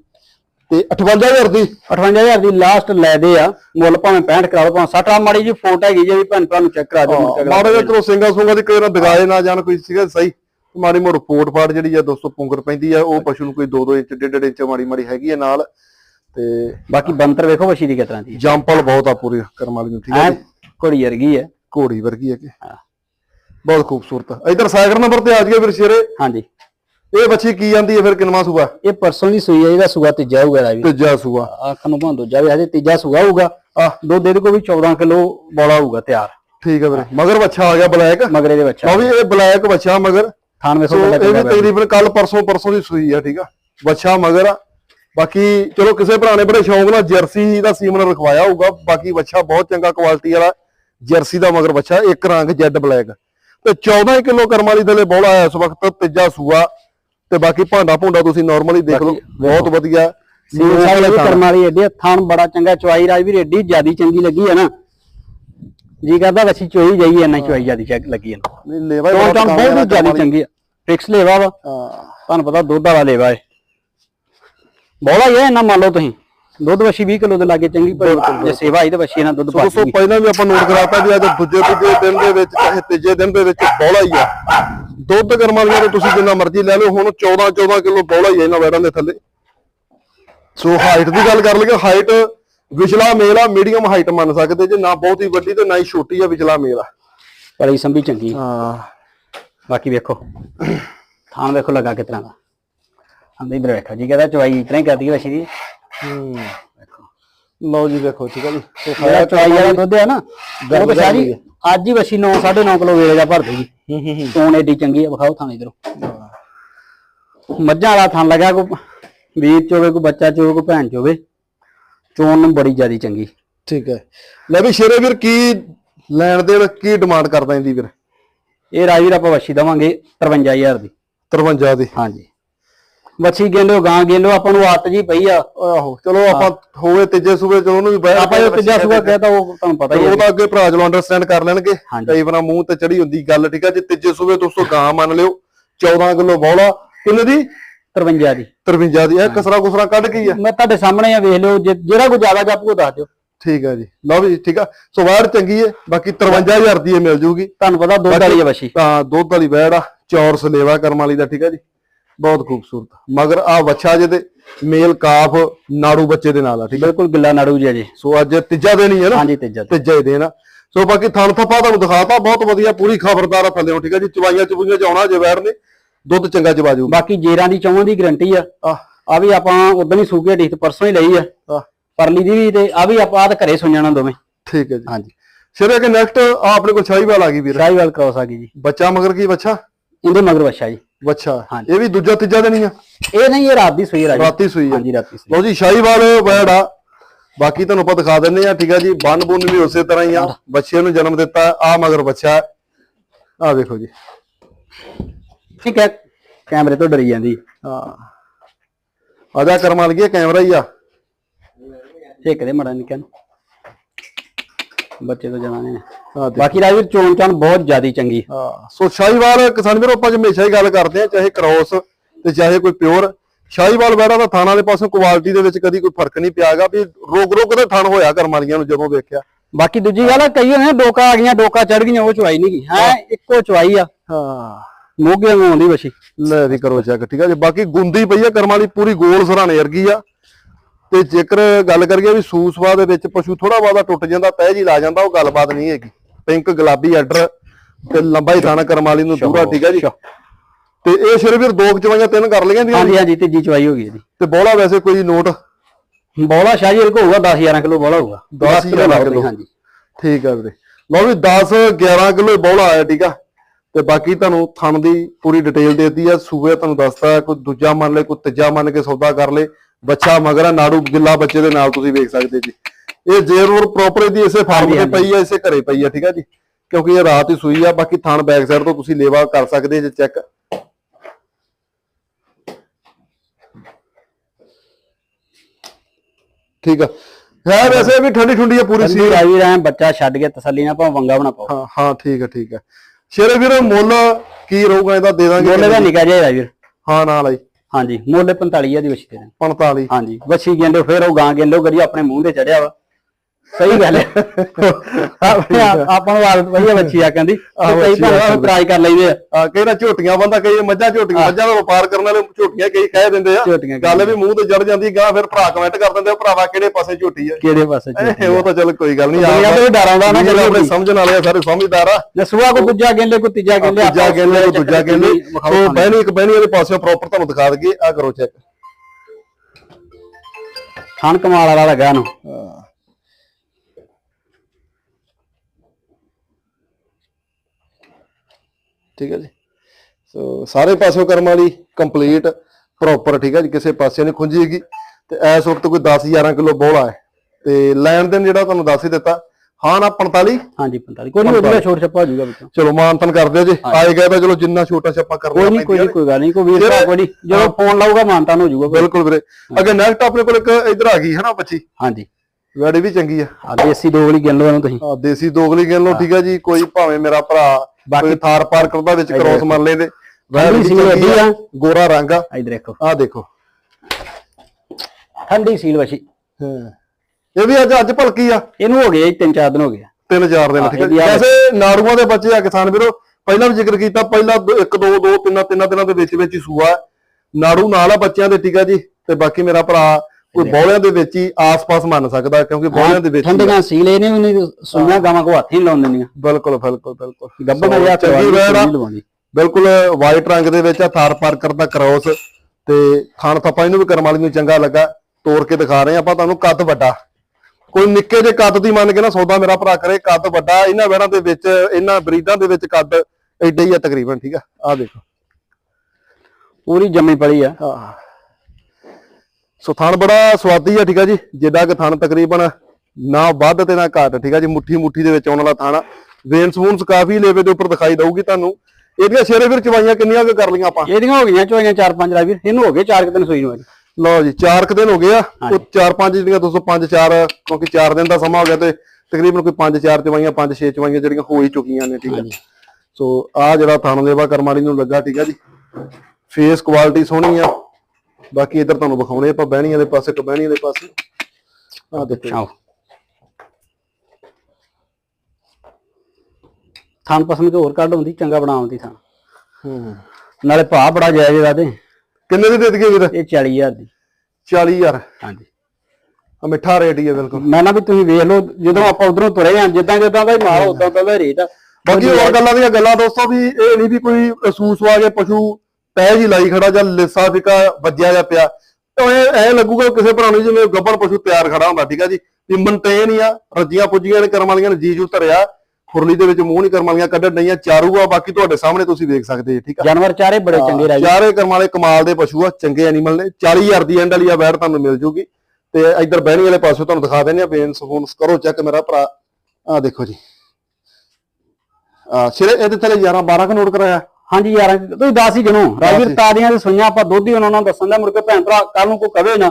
ਤੇ 58000 ਦੀ। 58000 ਦੀ ਲਾਸਟ ਲੈ ਦੇ ਆ। ਮੁੱਲ ਭਾਵੇਂ 65 ਕਰਾ ਲਓ ਭਾਵੇਂ 60 ਆ ਮਾੜੀ ਜੀ ਫੋਟ ਹੈਗੀ ਜੇ ਵੀ ਭੈਣ ਭਰਾ ਨੂੰ ਚੈੱਕ ਕਰਾ ਦਿਓ ਮੁੜ ਜਿਹਾ ਚਲੋ ਸਿੰਗਾ ਸੁੰਗਾ ਦੀ ਕਈ ਵਾਰ ਦਗਾਏ ਨਾ ਜਾਣ ਕੋਈ ਸੀਗਾ ਸਹੀ। ਮਾੜੀ ਮੋੜ ਫੋਟ ਫਾਟ ਜਿਹੜੀ ਆ ਦੋਸਤੋ ਪੁੰਗਰ ਪੈਂਦੀ ਆ। ਉਹ ਪਸ਼ੂ ਨੂੰ ਕੋਈ 2-2 ਇੰਚ 1.5 ਇੰਚ ਮਾੜੀ ਮਾੜੀ ਹੈਗੀ ਆ ਨਾਲ। ਤੇ ਬਾਕੀ ਬੰਤਰ ਵੇਖੋ ਬੱਚੀ ਦੀ ਕਿਸ ਤਰ੍ਹਾਂ ਦੀ ਜੰਪਲ ਬਹੁਤ ਆ ਪੂਰੀ ਕਰਮ ਵਾਲੀ ਨੂੰ ਠੀਕ ਜੀ। ਘੋੜੀ ਵਰਗੀ ਹੈ ਘੋੜੀ ਵਰਗੀ ਹੈ ਕਿ? ਹਾਂ। ਬਹੁਤ ਖੂਬਸੂਰਤ ਇਧਰ ਸਾਈਕਲ ਨੰਬਰ ਤੇ ਆ ਜਾਈਏ ਫਿਰ ਸ਼ੇਰੇ। ਹਾਂਜੀ। ਇਹ ਬੱਚੀ ਕੀ ਜਾਂਦੀ ਹੈ ਫਿਰ ਕਿੰਨਵਾਂ ਸੂਆ? ਇਹ ਪਰਸੋਂ ਦੀ ਸੂਈ ਹੈ ਇਹਦਾ ਸੂਆ ਤੀਜਾ ਹੋਊਗਾ ਰਾਜਵੀਰ ਤੀਜਾ ਸੂਆ। ਅੱਖ ਨੂੰ ਭਾਂ ਦੂਜਾ ਵੀ ਹਜੇ ਤੀਜਾ ਸੂਆ ਹੋਊਗਾ। ਆ ਦੁੱਧ ਇਹਦੇ ਕੋਲ ਵੀ 14 ਕਿਲੋ ਬੋਲਾ ਹੋਊਗਾ ਤਿਆਰ। ਠੀਕ ਹੈ ਵੀਰੇ। ਮਗਰ ਬੱਚਾ ਆ ਗਿਆ ਬਲੈਕ। ਮਗਰੇ ਦੇ ਬੱਚਾ। ਲਓ ਵੀ ਇਹ ਬਲੈਕ ਬੱਚਾ ਮਗਰ। ਥਾਨ ਵੇਖੋ ਸੋ ਕਿੰਨਾ ਇਹ ਵੀ। ਤਕਰੀਬਨ ਕੱਲ ਪਰਸੋਂ ਪਰਸੋਂ ਦੀ ਸੂਈ ਆ ਠੀਕ ਆ। ਬੱਚਾ ਮਗਰ ਆ। ਬਾਕੀ ਚਲੋ ਕਿਸੇ ਭਰਾ ਨੇ ਬੜੇ ਸ਼ੌਂਕ ਨਾਲ ਜਰਸੀ ਦਾ ਸੀਮਨ ਰਖਵਾਇਆ ਹੋਊਗਾ। ਬਾਕੀ ਬੱਚਾ ਬਹੁਤ ਚੰਗਾ ਕੁਆਲਿਟੀ ਵਾਲਾ। ਜਰਸੀ ਦਾ ਮਗਰ ਬੱਚਾ ਇੱਕ ਰੰਗ ਜੈਡ ਬਲੈਕ। ਤੇ 14 ਕਿਲੋ ਕਰਮ ਵਾਲੀ ਦਲੇ ਬੋਲਾ ਆਇਆ ਇਸ ਵਕਤ ਤੀਜਾ ਸੂਆ। ਤੇ ਬਾਕੀ ਭਾਂਡਾ ਭੁੰਡਾ ਤੁਸੀਂ ਨਾਰਮਲੀ ਦੇਖ ਲਓ ਬਹੁਤ ਵਧੀਆ। ਇਹ ਕਰਮ ਵਾਲੀ ਏਡੀ ਥਾਨ ਬੜਾ ਚੰਗਾ ਚੁਆਈ ਰਾਜਵੀਰ ਏਡੀ ਜਿਆਦੀ ਚੰਗੀ ਲੱਗੀ ਹੈ ਨਾ। ਜੀ ਕਰਦਾ ਵਸੀ ਚੋਈ ਜਾਈ ਇੰਨਾ ਚੁਆਈ ਜਿਆਦੀ ਚੱਕ ਲੱਗੀ ਹੈ ਨਹੀਂ ਲੇਵਾ ਚੋਂ ਬਹੁਤ ਜਿਆਦੀ ਚੰਗੀ ਆ। ਫਿਕਸ ਲੇਵਾ ਵਾ। ਹਾਂ। ਤੁਹਾਨੂੰ ਪਤਾ ਦੁੱਧ ਵਾਲਾ ਲੇਵਾ ਏ। ਬੋਲਾ ਹੀ ਹੈ ਇੰਨਾ ਮੰਨ ਲਓ ਤੁਸੀਂ। ਦੁੱਧ ਵਸ਼ੀ 20 ਕਿਲੋ ਦੇ ਲਾਗੇ ਚੰਗੀ ਪਰ ਜੇ ਸੇਵਾ ਆਈ ਤਾਂ ਵਸ਼ੀ ਇਹਨਾਂ ਦੁੱਧ ਪਾ ਦੋਸਤੋ ਪਹਿਲਾਂ ਵੀ ਆਪਾਂ ਨੋਟ ਕਰਾਤਾ ਵੀ ਅੱਜ ਦੂਜੇ ਤੀਜੇ ਦਿਨ ਦੇ ਵਿੱਚ ਚਾਹੇ ਤੀਜੇ ਦਿਨ ਦੇ ਵਿੱਚ ਬੌਲਾ ਹੀ ਆ। ਦੁੱਧ ਕਰਮਾਲੀਆਂ ਦੇ ਤੁਸੀਂ ਜਿੰਨਾ ਮਰਜ਼ੀ ਲੈ ਲਓ ਹੁਣ 14 14 ਕਿਲੋ ਬੌਲਾ ਹੀ ਆ ਇਹਨਾਂ ਵੈੜਾਂ ਦੇ ਥੱਲੇ। ਸੋ ਹਾਈਟ ਦੀ ਗੱਲ ਕਰ ਲਈਏ ਹਾਈਟ ਵਿਚਲਾ ਮੇਲ ਆ ਮੀਡੀਅਮ ਹਾਈਟ ਮੰਨ ਸਕਦੇ ਜੇ ਨਾ ਬਹੁਤ ਹੀ ਵੱਡੀ ਤੇ ਨਾ ਹੀ ਛੋਟੀ ਆ ਵਿਚਲਾ ਮੇਲ ਆ। ਬੜੀ ਸੰਭੀ ਚੰਗੀ। ਹਾਂ। ਬਾਕੀ ਵੇਖੋ ਥਾਨ ਵੇਖੋ ਲੱਗਾ ਕਿਤਨਾ ਦਾ। ਆਂਦੇ ਇਧਰ ਵੇਖੋ ਜੀ ਕਹਿੰਦਾ ਚੁਆਈ ਇਤਨਾ ਹੀ ਕਰਦੀ ਵਸ਼ੀ ਦੀ। ਹੂੰ। ਵੇਖੋ ਲਓ ਜੀ ਵੇਖੋ ਠੀਕ ਆ ਜੀ। ਸੋ ਜਿਹੜਾ ਚੁਆਈ ਵਾਲਾ ਦੁੱਧ ਹੈ ਨਾ ਉਹ ਗਰਮ ਤਾਂ ਸਾਰੀ ਗਰਮ ਅੱਜ ਹੀ ਵਸ਼ੀ 9 9.5 ਕਿਲੋ ਵੇਲੇ ਦਾ ਭਰ ਦੇਗੀ ਹੂੰ ਹੂੰ ਹੂੰ। ਤੋਣ ਏਡੀ ਚੰਗੀ ਆ ਵਿਖਾਓ ਥਾਂ ਇਧਰੋਂ। ਮੱਝਾਂ ਵਾਲਾ ਥਾਂ ਲਗਾ ਕੋ ਵੀਰ ਚੋਵੇ ਕੋ ਬੱਚਾ ਚੋਵੇ ਕੋ ਭੈਣ ਚੋਵੇ ਚੋਣ ਨੂੰ ਬੜੀ ਜਿਆਦੀ ਚੰਗੀ। ਠੀਕ ਹੈ। ਲੈ ਵੀ ਸ਼ੇਰੇ ਵੀਰ ਕੀ ਲੈਣ ਦੇਣ ਕੀ ਡਿਮਾਂਡ ਕਰਦਾ ਇਹਦੀ ਵੀਰ? ਇਹ ਰਾਜਵੀਰ ਆਪਾਂ ਵਸ਼ੀ ਦਵਾਂਗੇ 53000 ਦੀ। 53 ਦੀ। ਹਾਂਜੀ। ਵਛੀ ਗੇਂਦੋ ਗਾਂ ਗੇਂਦੋ ਆਪਾਂ ਨੂੰ ਆਤ ਜੀ ਪਈ ਆ। ਆਹੋ ਚਲੋ ਆਪਾਂ ਹੋਵੇ ਤੀਜੇ ਸੂਬੇ ਚ ਉਹਨੂੰ ਵੀ ਬਹਿ ਆਪਾਂ ਇਹ ਤੀਜਾ ਸੂਆ ਕਹਤਾ ਉਹ ਤੁਹਾਨੂੰ ਪਤਾ ਹੀ ਹੈ ਉਹ ਤਾਂ ਅੱਗੇ ਭਰਾ ਚਲੋ ਅੰਡਰਸਟੈਂਡ ਕਰ ਲੈਣਗੇ। ਕਈ ਵਾਰ ਮੂੰਹ ਤੇ ਚੜੀ ਹੁੰਦੀ ਗੱਲ ਠੀਕ ਆ ਜੇ? ਤੀਜੇ ਸੂਬੇ ਦੋਸਤੋ ਗਾਂ ਮੰਨ ਲਿਓ 14 ਕਿਲੋ ਬੌਲਾ। ਕਿੰਨੇ ਦੀ? 53 ਦੀ। 53 ਦੀ। ਇਹ ਕਸਰਾ ਕੁਸਰਾ ਕੱਢ ਗਈ ਆ। ਮੈਂ ਤੁਹਾਡੇ ਸਾਹਮਣੇ ਆ ਵੇਖ ਲਿਓ ਜੇ- ਜਿਹੜਾ ਕੋਈ ਜ਼ਿਆਦਾ ਜਾਪੂ ਦੱਸ ਦਿਓ। ਠੀਕ ਆ ਜੀ। ਲਓ ਵੀ ਠੀਕ ਆ। ਸੋ ਵਾੜ ਚੰਗੀ ਏ ਬਾਕੀ 53000 ਦੀ ਇਹ ਮਿਲ ਜੂਗੀ। ਤੁਹਾਨੂੰ ਪਤਾ ਦੁੱਧ ਵਾਲੀ ਵਛੀ ਤਾਂ ਦੁੱਧ ਵਾਲੀ ਵੈੜ ਆ ਚੌਰਸ ਲੇਵਾ ਕਰਮ ਵਾਲੀ ਦਾ ਠੀਕ ਆ ਜੀ। ਬਹੁਤ ਖੂਬਸੂਰਤ। ਮਗਰ ਆ ਵੱਛਾ ਜਿਹਦੇ ਮੇਲ ਕਾਫ ਨਾੜੂ ਬੱਚੇ ਦੇ ਨਾਲ ਆ ਠੀਕ ਬਿਲਕੁਲ ਗਿੱਲਾ ਨਾੜੂ ਜੀ ਅਜੇ ਸੋ ਅੱਜ ਤੀਜਾ ਦਿਨ ਹੀ ਹੈ ਨਾ? ਹਾਂਜੀ ਤੀਜਾ ਤੀਜਾ ਹੀ ਦਿਨ ਆ। ਸੋ ਬਾਕੀ ਥਣ ਥੱਪਾ ਤੁਹਾਨੂੰ ਦਿਖਾਤਾ ਬਹੁਤ ਵਧੀਆ ਪੂਰੀ ਖਬਰਦਾਰ ਆ ਥੱਲੇ ਠੀਕ ਆ ਜੀ? ਚਵਾਈਆਂ ਚੁਬਈਆਂ ਚ ਆਉਣਾ ਜੇ ਵੈੜ ਨੇ ਦੁੱਧ ਚੰਗਾ ਚਵਾ ਜੂ ਬਾਕੀ ਜੇਰਾਂ ਦੀ ਚੌਂ ਦੀ ਗਰੰਟੀ ਆ। ਆ ਆ ਵੀ ਆਪਾਂ ਉਦੋਂ ਹੀ ਸੂਕੇ ਢੀਤ ਪਰਸੋਂ ਹੀ ਲਈ ਆ। ਆ ਪਰਲੀ ਦੀ ਵੀ ਤੇ ਆ ਵੀ ਆਪਾਂ ਆ ਤਾਂ ਘਰੇ ਸੁਣ ਜਾਣਾ ਦੋਵੇਂ। ਠੀਕ ਹੈ ਜੀ। ਹਾਂਜੀ। ਸ਼ਰੇ ਕਿ ਨੈਕਸਟ ਆ ਆਪਣੇ ਕੋਲ ਸ਼ਾਹੀਵਾਲ ਆ ਗਈ ਵੀਰ। ਸ਼ਾਹੀਵਾਲ ਕ੍ਰੋਸ ਆ ਗਈ ਜੀ। ਬੱਚਾ ਮਗਰ ਕੀ ਬੱਚਾ? ਇਹਦੇ ਮਗਰ ਵਛਾ ਜੀ। ਹਾਂਜੀ। ਇਹ ਵੀ ਦੂਜਾ ਤੀਜਾ ਦਿਨ ਹੀ ਆ? ਇਹ ਨਹੀਂ ਇਹ ਰਾਤ ਦੀ ਸੂਈ ਰਾਜੀ। ਰਾਤੀ ਸੂਈ ਆ। ਹਾਂਜੀ ਰਾਤੀ ਸੂਈ ਲਓ ਜੀ ਸ਼ਾਹੀਵਾਲ ਵੈੜ ਆ। ਬਾਕੀ ਤੁਹਾਨੂੰ ਆਪਾਂ ਦਿਖਾ ਦਿੰਨੇ ਆ ਠੀਕ ਆ ਜੀ। ਬੰਨ ਬੁੰਨ ਵੀ ਉਸੇ ਤਰ੍ਹਾਂ ਹੀ ਆ। ਬੱਚੇ ਨੂੰ ਜਨਮ ਦਿੱਤਾ ਆ ਮਗਰ ਬੱਚਾ। ਆ ਵੇਖੋ ਜੀ। ਠੀਕ ਹੈ ਕੈਮਰੇ ਤੋਂ ਡਰੀ ਜਾਂਦੀ। ਹਾਂ। ਆਦਾ ਕਰਮਾ ਲਈਏ ਕੈਮਰਾ ਹੀ ਆ। ਠੇਕ ਦੇ ਮੜਾ ਨਿੱਕਿਆ ਨੂੰ ਬੱਚੇ ਤੋਂ ਜਾਣਾ ਨੇ। ਹਾਂ ਤੇ- ਬਾਕੀ ਰਾਜਵੀਰ ਚੋਣ ਚਾਣ ਬਹੁਤ ਜ਼ਿਆਦੀ ਚੰਗੀ। ਹਾਂ ਸੋ ਸ਼ਾਹੀਵਾਲ ਕਿਸਾਨ ਵੀਰੋ ਆਪਾਂ ਹਮੇਸ਼ਾ ਹੀ ਗੱਲ ਕਰਦੇ ਆ ਚਾਹੇ ਕ੍ਰੋਸ ਤੇ ਚਾਹੇ ਕੋਈ ਪਿਓਰ। ਸ਼ਾਹੀਵਾਲ ਵੈੜਾ ਦਾ ਥਾਣਾ ਵਾਲੇ ਪਾਸੋਂ ਕੁਆਲਿਟੀ ਦੇ ਵਿੱਚ ਕਦੀ ਕੋਈ ਫ਼ਰਕ ਨਹੀਂ ਪਿਆਗਾ ਵੀ ਰੋਗ ਰੋਗ ਦੇ ਥਣ ਹੋਇਆ ਕਰਮ ਵਾਲੀਆਂ ਨੂੰ ਜਦੋਂ ਵੇਖਿਆ। ਬਾਕੀ ਦੂਜੀ ਗੱਲ ਆ, ਕਈ ਨੇ ਡੋਕਾ ਆ ਗਈਆਂ ਡੋਕਾ ਚੜ ਗਈਆਂ ਉਹ ਚਵਾਈ ਨਹੀਂ ਗਈ। ਹੈ ਇੱਕੋ ਚਵਾਈ ਆ। ਹਾਂ। ਮੋਗੇ ਨੂੰ ਆਉਂਦੀ ਵਛੀ ਲੈ ਵੀ ਕਰੋ ਚੈੱਕ ਠੀਕ ਆ ਜੀ। ਬਾਕੀ ਗੁੰਦੀ ਪਈ ਆ ਕਰਮ ਵਾਲੀ ਪੂਰੀ ਗੋਲ ਸਰਾਣੇ ਵਰਗੀ ਆ। ਤੇ ਜੇਕਰ ਗੱਲ ਕਰੀਏ ਵੀ ਸੂਸਵਾ ਦੇ ਵਿੱਚ ਪਸ਼ੂ ਥੋੜਾ ਬਹੁਤਾ ਟੁੱਟ ਜਾਂਦਾ ਤਹਿ ਜੀ ਲਾ ਜਾਂਦਾ ਉਹ ਗੱਲਬਾਤ ਨਹੀਂ ਹੈਗੀ। ਪਿੰਕ ਗੁਲਾਬੀ ਆਰਡਰ ਤੇ ਲੰਬਾ ਹੀ ਥਾਣਾ ਕਰਮ ਵਾਲੀ ਨੂੰ ਦੂਰਾ ਠੀਕ ਆ ਜੀ। ਤੇ ਇਹ ਸ਼ੁਰੂ ਵੀਰ ਦੋ ਚਵਾਈਆਂ ਤਿੰਨ ਕਰ ਲਈਆਂ ਦੀਆਂ ਹਾਂਜੀ ਹਾਂਜੀ ਤੀਜੀ ਚਵਾਈ ਹੋ ਗਈ ਇਹਦੀ। ਤੇ ਬੋਲਾ ਵੈਸੇ ਕੋਈ ਨੋਟ? ਬੋਲਾ ਸ਼ਾਹਜੀਰ ਕੋ ਹੋਊਗਾ 10 11 ਕਿਲੋ ਬੋਲਾ ਹੋਊਗਾ। 10 ਕਿੱਲੋ ਹਾਂਜੀ। ਠੀਕ ਆ ਵੀਰੇ। ਲਓ ਵੀ 10 11 ਕਿਲੋ ਬੋਲਾ ਆਇਆ ਠੀਕ ਆ। ਤੇ ਬਾਕੀ ਤੁਹਾਨੂੰ ਥਣ ਦੀ ਪੂਰੀ ਡਿਟੇਲ ਦੇਤੀ ਆ। ਸੂਬੇ ਤੁਹਾਨੂੰ ਦੱਸਤਾ ਕੋਈ ਦੂਜਾ ਮੰਨ ਲੈ ਕੋਈ ਤੀਜਾ ਮੰਨ ਕੇ ਸੌਦਾ ਕਰ ਲੇ ਬੱਚਾ ਮਗਰ ਆ, ਨਾੜੂ ਗਿੱਲਾ ਬੱਚੇ ਦੇ ਨਾਲ ਤੁਸੀਂ ਵੇਖ ਸਕਦੇ ਜੀ। ਇਹ ਜੇਰੂਰ ਪ੍ਰੋਪਰ ਦੀ ਇਸੇ ਫਾਰਮ ਤੇ ਪਈ ਆ ਇਸੇ ਘਰੇ ਪਈ ਆ ਠੀਕ ਆ ਜੀ? ਕਿਉਂਕਿ ਇਹ ਰਾਤ ਹੀ ਸੂਈ ਆ ਬਾਕੀ ਥਣ ਬੈਕ ਸਾਈਡ ਤੋਂ ਤੁਸੀਂ ਲੇਵਾ ਕਰ ਸਕਦੇ ਜੇ ਚੈੱਕ ਠੀਕ ਆ। ਹੈ ਵੈਸੇ ਵੀ ਠੰਡੀ ਠੁੰਡੀ ਆ ਪੂਰੀ ਸੀ ਰਾਜਵੀਰ ਐ ਬੱਚਾ ਛੱਡ ਕੇ ਤਸੱਲੀ ਨਾਲ ਭਾਵੇਂ ਵੰਗਾ ਬਣਾ ਪਾਓ। ਹਾਂ ਹਾਂ ਠੀਕ ਹੈ ਠੀਕ ਹੈ ਸ਼ੇਰੇ ਵੀਰ ਮੁੱਲ ਕੀ ਰਹੂਗਾ ਇਹਦਾ? ਦੇ ਦਾਂਗੇ। ਮੁੱਲ ਦਾ ਨਿਕਾ ਜਿਹਾ ਰਾਜਵੀਰ ਹਾਂ ਨਾਲ ਆਈ ਹਾਂਜੀ ਮੁੱਲ 45 ਆ ਦੀ ਵਛੀ ਦੇ ਦੇਣ। 45 ਹਾਂਜੀ ਵਛੀ ਗੇਂਦੋ ਫਿਰ ਉਹ ਗਾਂ ਗੇਂਦੋ ਕਰੀ ਆਪਣੇ ਮੂੰਹ ਤੇ ਚੜਿਆ ਵਾ ਸਹੀ ਗੱਲ ਹੈ। ਆਪਣੇ ਆਪ- ਆਪਾਂ ਨੂੰ ਆਦਤ ਵਧੀਆ ਬੱਚੀ ਆ ਕਹਿੰਦੀ ਆਹੋ, ਕਈ ਅੱਛੀ ਆਦਤ। ਟਰਾਈ ਕਰ ਲਈਦੇ ਆ। ਆ ਕਈ ਨਾ ਝੋਟੀਆਂ ਬੰਦਾ ਕਈ ਮੱਝਾਂ ਝੋਟੀਆਂ ਮੱਝਾਂ ਦਾ ਵਪਾਰ ਕਰਨ ਵਾਲੇ ਝੋਟੀਆਂ ਕਈ ਕਹਿ ਦਿੰਦੇ ਆ। ਝੋਟੀਆਂ ਗੱਲ ਵੀ ਮੂੰਹ ਤੇ ਜੜ ਜਾਂਦੀ ਗਾਂ ਫਿਰ ਭਰਾ ਕਮੈਂਟ ਕਰ ਦਿੰਦੇ ਆ ਭਰਾਵਾ ਕਿਹੜੇ ਪਾਸੇ ਝੋਟੀ ਆ? ਕਿਹੜੇ ਪਾਸੇ ਇਹ ਉਹ ਤਾਂ ਚੱਲ ਕੋਈ ਗੱਲ ਨਹੀਂ ਦੁਨੀਆ ਤੋਂ ਵੀ ਡਰ ਆਉਂਦਾ ਨਾ ਜਿਹੜੇ ਆਪਣੇ ਸਮਝਣ ਵਾਲੇ ਆ ਸਾਰੇ ਸਮਝਦਾਰ ਆ। ਜੇ ਸੁਆ ਕੋ ਦੂਜਾ ਕਹਿੰਦੇ ਕੋ ਤੀਜਾ ਕਹਿੰਦੇ ਦੂਜਾ ਕਹਿੰਦੇ ਉਹ ਦੂਜਾ ਕਹਿੰਦੇ। ਸਾਨੂੰ। ਬਹਿਣੀ ਇੱਕ ਬਹਿਣੀ ਵਾਲੇ ਪਾਸੇ ਪ੍ਰੋਪਰ ਤੁਹਾਨੂੰ ਦਿਖਾ ਦਈਏ ਆ ਕਰੋ ਚੈੱਕ ਖਾਨ ਕਮਾਲ ਵਾਲਾ ਲੱਗਾ ਨੂੰ ਠੀਕ ਹੈ ਜੀ। ਸੋ ਸਾਰੇ ਪਾਸਿਓਂ ਕਰਮ ਵਾਲੀ ਕੰਪਲੀਟ ਪ੍ਰੋਪਰ ਠੀਕ ਹੈ ਜੀ। ਕਿਸੇ ਪਾਸੇ ਨਹੀਂ ਖੁੰਝੀਗੀ ਤੇ ਇਸ ਵਕਤ ਕੋਈ 10 11 ਕਿਲੋ ਬੋਲਾ ਹੈ। ਤੇ ਲੈਣ ਦੇਣ ਜਿਹੜਾ ਤੁਹਾਨੂੰ ਦੱਸ ਹੀ ਦਿੱਤਾ ਹਾਂ ਨਾ 45 ਹਾਂਜੀ 45 ਕੋਈ ਨਹੀਂ ਉਹਦਾ ਛੋਟ ਛੱਪਾ ਹੋ ਜਾਊਗਾ ਵਿੱਚੋਂ। ਚਲੋ ਮਾਨਤਨ ਕਰ ਦਿਓ ਜੀ। ਆਏ ਗਏ ਤਾਂ ਚਲੋ ਜਿੰਨਾ ਛੋਟਾ ਛੱਪਾ ਕਰਨਾ ਕੋਈ ਨਹੀਂ ਕੋਈ ਨੀ, ਕੋਈ ਗੱਲ ਨਹੀਂ ਕੋਈ ਵੀਰ ਕੋਈ ਨਹੀਂ ਜਦੋਂ ਫੋਨ ਲਾਊਗਾ ਮਾਨਤਾ ਹੋ ਜਾਊਗਾ। ਬਿਲਕੁਲ ਵੀਰੇ। ਅੱਗੇ ਨੈਕਸਟ ਆਪਣੇ ਕੋਲ ਇੱਕ ਇਧਰ ਆ ਗਈ ਹੈ ਨਾ ਬੱਚੀ? ਹਾਂਜੀ। ਵੈੜੀ ਵੀ ਚੰਗੀ ਆ। ਆ ਦੇਸੀ ਦੋਗਲੀ ਗਿਣ ਲਓ ਇਹਨੂੰ ਤੁਸੀਂ। ਆ ਦੇਸੀ ਦੋਗਲੀ ਗੱਲ ਲੋ ਠੀਕ ਹੈ ਜੀ। ਕੋਈ ਭਾਵੇਂ ਮੇਰਾ ਭਰਾ ਕੋਈ ਥਾਰ ਪਾਰ ਕਰਦਾ ਵਿੱਚ ਕ੍ਰੋਸ ਮਾਰ ਲੈ ਦੇ ਵੈੜੀ ਸੀ ਚੰਗੀ ਵੱਡੀ ਆ। ਗੋਰਾ ਰੰਗ ਆ। ਇਧਰ ਦੇਖੋ। ਆ ਦੇਖੋ। ਠੰਡੀ ਸੀਲ ਵਸ਼ੀ ਹਾਂ। ਇਹ ਵੀ ਅੱਜ ਅੱਜ ਭਲਕੀ ਆ। ਇਹਨੂੰ ਹੋ ਗਏ ਤਿੰਨ ਚਾਰ ਦਿਨ ਹੋ ਗਏ। ਤਿੰਨ ਚਾਰ ਦਿਨ ਠੀਕ ਹੈ ਵੈਸੇ ਨਾੜੂਆਂ ਦੇ ਬੱਚੇ ਆ ਕਿਸਾਨ ਵੀਰੋ ਪਹਿਲਾਂ ਵੀ ਜ਼ਿਕਰ ਕੀਤਾ ਪਹਿਲਾਂ ਦੋ- ਇੱਕ ਦੋ ਦੋ ਤਿੰਨ ਤਿੰਨਾਂ ਦਿਨਾਂ ਦੇ ਵਿੱਚ ਵਿੱਚ ਹੀ ਸੂਆ। ਨਾੜੂ ਨਾਲ ਆ ਬੱਚਿਆਂ ਦੇ ਠੀਕ ਆ ਜੀ। ਤੇ ਬਾਕੀ ਮੇਰਾ ਭਰਾ ਕੋਈ ਬੌਲਿਆਂ ਦੇ ਵਿੱਚ ਹੀ ਆਸ-ਪਾਸ ਮੰਨ ਸਕਦਾ ਕਿਉਂਕਿ ਬੌਲਿਆਂ ਦੇ ਵਿੱਚ ਹੀ ਆ। ਠੰਡੀਆਂ ਸੀਲ ਇਹਨੇ ਵੀ ਨਹੀਂ ਸੁਈਆਂ ਗਾਵਾਂ ਕੋ ਹੱਥ ਹੀ ਨੀ ਲਾਉਣ ਦਿੰਦੀਆਂ। ਬਿਲਕੁਲ ਬਿਲਕੁਲ ਬਿਲਕੁਲ। ਗੱਬਣ ਸੋ ਜਿਹਾ ਚੰਗੀ ਵੈੜ ਆ। ਬਿਲਕੁਲ ਵਾਈਟ ਰੰਗ ਦੇ ਵਿੱਚ ਆ ਥਾਰ ਪਾਰਕਰ ਦਾ ਕ੍ਰੋਸ ਤੇ ਥਣ ਥੱਪਾ ਇਹਨੂੰ ਵੀ ਕਰਮ ਵਾਲੀ ਨੂੰ ਚੰਗਾ ਲੱਗਾ। ਤੋੜ ਕੇ ਦਿਖਾ ਰਹੇ ਆ ਆਪਾਂ ਤੁਹਾਨੂੰ ਕੱਦ ਵੱਡਾ। ਕੋਈ ਨਿੱਕੇ ਜਿਹੇ ਕੱਦ ਦੀ ਮੰਨ ਕੇ ਨਾ ਸੌਦਾ ਮੇਰਾ ਭਰਾ ਕਰੇ ਕੱਦ ਵੱਡਾ ਇਹਨਾਂ ਵੈੜਾਂ ਦੇ ਵਿੱਚ ਇਹਨਾਂ ਬਰੀਡਾਂ ਦੇ ਵਿੱਚ ਕੱਦ ਐਡਾ ਹੀ ਆ ਤਕਰੀਬਨ ਠੀਕ ਆ? ਆ ਦੇਖੋ। ਪੂਰੀ ਜੰਮੀ ਪੜੀ ਆ। ਆਹ। ਸੋ ਥਣ ਬੜਾ ਸਵਾਦੀ ਆ ਠੀਕ ਆ ਜੀ? ਜਿੱਦਾਂ ਕਿ ਥਣ ਤਕਰੀਬਨ ਨਾ ਵੱਧ ਤੇ ਨਾ ਘੱਟ ਠੀਕ ਆ ਜੀ? ਮੁੱਠੀ ਮੁੱਠੀ ਦੇ ਵਿੱਚ ਆਉਣ ਵਾਲਾ ਥਣ ਆ। ਵੇਨਸ ਵੂਨਸ ਕਾਫੀ ਲੇਵੇ ਦੇ ਉੱਪਰ ਦਿਖਾਈ ਦਊਗੀ ਤੁਹਾਨੂੰ। ਇਹਦੀਆਂ ਸ਼ੇਰੇ ਫਿਰ ਚਵਾਈਆਂ ਕਿੰਨੀਆਂ ਕੁ ਕਰ ਲਈਆਂ ਆਪਾਂ? ਇਹਦੀਆਂ ਹੋ ਗਈਆਂ ਚੋਈਆਂ ਚਾਰ ਪੰਜ ਰਾਵੀਰ ਇਹਨੂੰ ਹੋ ਗਏ ਚਾਰ ਕੁ ਦਿਨ ਸੂਈ ਨੂੰ ਲਓ ਜੀ 4 ਕੁ ਦਿਨ ਹੋ ਗਏ ਆ। ਉਹ 4-5 ਜਿਹੜੀਆਂ 205 4 ਕਿਉਂਕਿ 4 ਦਿਨ ਦਾ ਸਮਾਂ ਹੋ ਗਿਆ ਤੇ ਤਕਰੀਬਨ ਕੋਈ 5-4 ਚਵਾਈਆਂ 5-6 ਚਵਾਈਆਂ ਜਿਹੜੀਆਂ ਹੋ ਹੀ ਚੁੱਕੀਆਂ ਨੇ ਠੀਕ ਹੈ ਸੋ ਆ ਜਿਹੜਾ ਥਣ ਲੇਵਾ ਕਰਮਾਲੀ ਨੂੰ ਲੱਗਾ ਠੀਕ ਆ ਜੀ। ਫੇਸ ਕੁਆਲਿਟੀ ਸੋਹਣੀ ਆ। ਬਾਕੀ ਇਧਰ ਤੁਹਾਨੂੰ ਵਿਖਾਉਣੇ ਆਪਾਂ ਬਹਿਣੀਆਂ ਦੇ ਪਾਸੇ ਕਬਹਿਣੀਆਂ ਦੇ ਪਾਸੇ। ਆ ਦੇਖੋ ਆਓ। ਥਾਨ ਪਸੰਦ ਕੇ ਹੋਰ ਕੱਢ ਹੁੰਦੀ ਚੰਗਾ ਬਣਾਉਂਦੀ ਥਾਂ ਹੂੰ। ਨਾਲੇ ਭਾਅ ਬੜਾ ਜਾਇਜ਼ ਇਹਦਾ। ਤੇ ਕਿੰਨੇ ਦੀ ਦੇ ਦਈਏ ਵੀਰ? ਇਹ 40000 ਦੀ। 40000 ਹਾਂਜੀ। ਆ ਮਿੱਠਾ ਰੇਟ ਹੀ ਆ ਬਿਲਕੁਲ। ਮੈਂ ਨਾ ਵੀ ਤੁਸੀਂ ਵੇਖ ਲਓ ਜਦੋਂ ਆਪਾਂ ਉਧਰੋਂ ਤੁਰੇ ਆ ਜਿੱਦਾਂ ਜਿੱਦਾਂ ਦਾ ਹੀ। ਮਾਲ ਉਦਾਂ ਦਾ ਹੀ ਰੇਟ ਆ। ਬਾਕੀ ਹੋਰ ਗੱਲਾਂ ਦੀਆਂ ਗੱਲਾਂ ਦੋਸਤੋ ਵੀ ਇਹ ਨਹੀਂ ਵੀ ਕੋਈ ਸੂਸ ਵਾਗੇ ਪਸ਼ੂ ਤੈ ਜੀ ਲਾਈ ਖੜਾ ਜਾਂ ਲਿੱਸਾ ਫਿਕਾ ਵੱਜਿਆ ਜਾਂ ਪਿਆ। ਤਾਂ ਐ ਲੱਗੂਗਾ ਕਿਸੇ ਨੂੰ ਜਿਵੇਂ ਗੱਬੜ ਪਸ਼ੂ ਤਿਆਰ ਖੜਾ ਹੁੰਦਾ ਠੀਕ ਆ ਜੀ? ਵੀ ਮਨਟੇਨ ਹੀ ਆ ਰੱਜੀਆਂ ਪੁੱਜੀਆਂ ਨੇ ਕਰਮ ਵਾਲੀਆਂ ਨੇ ਜੀ ਜੂ ਧਰਿਆ ਖੁਰਲੀ ਦੇ ਵਿੱਚ ਮੂੰਹ ਨਹੀਂ ਕਰਮ ਵਾਲੀਆਂ ਕੱਢਣ ਨਹੀਂ ਆ ਚਾਰੂ ਆ ਬਾਕੀ ਤੁਹਾਡੇ ਸਾਹਮਣੇ ਤੁਸੀਂ ਵੇਖ ਸਕਦੇ ਜੀ ਠੀਕ ਆ? ਜਾਨਵਰ ਚਾਰੇ ਬੜੇ ਚੰਗੇ ਰਾਜੀ। ਚਾਰੇ ਕਰਮ ਵਾਲੇ ਕਮਾਲ ਦੇ ਪਸ਼ੂ ਆ ਚੰਗੇ ਐਨੀਮਲ ਨੇ। 40000 ਦੀ ਐਂਡ ਵਾਲੀ ਆ ਵੈੜ ਤੁਹਾਨੂੰ ਮਿਲ ਜੂਗੀ। ਤੇ ਇੱਧਰ ਬਹਿਣੀ ਵਾਲੇ ਪਾਸੇ ਤੁਹਾਨੂੰ ਦਿਖਾ ਦਿੰਦੇ ਆ ਬੇਨਸ ਫੋਨਸ ਕਰੋ ਚੈੱਕ ਮੇਰਾ ਭਰਾ। ਆ ਦੇਖੋ ਜੀ। ਆ ਸਿਰੇ ਇਹਦੇ ਥੱਲੇ 11 12 ਕ ਨੋਟ ਕਰਾਇਆ। ਹਾਂਜੀ ਯਾਰ ਤੁਸੀਂ ਦੱਸ ਹੀ ਜਣੋ ਰਾਜਵੀਰ ਤਾਜ਼ੀਆਂ ਤੇ ਸੁਈਆਂ ਆਪਾਂ ਦੁੱਧ ਹੀ ਉਹਨਾਂ ਨੂੰ ਦੱਸਣ ਦਾ ਮੁੜ ਕੇ ਭੈਣ ਭਰਾ ਕੱਲ ਨੂੰ ਕੋਈ ਕਵੇ ਨਾ।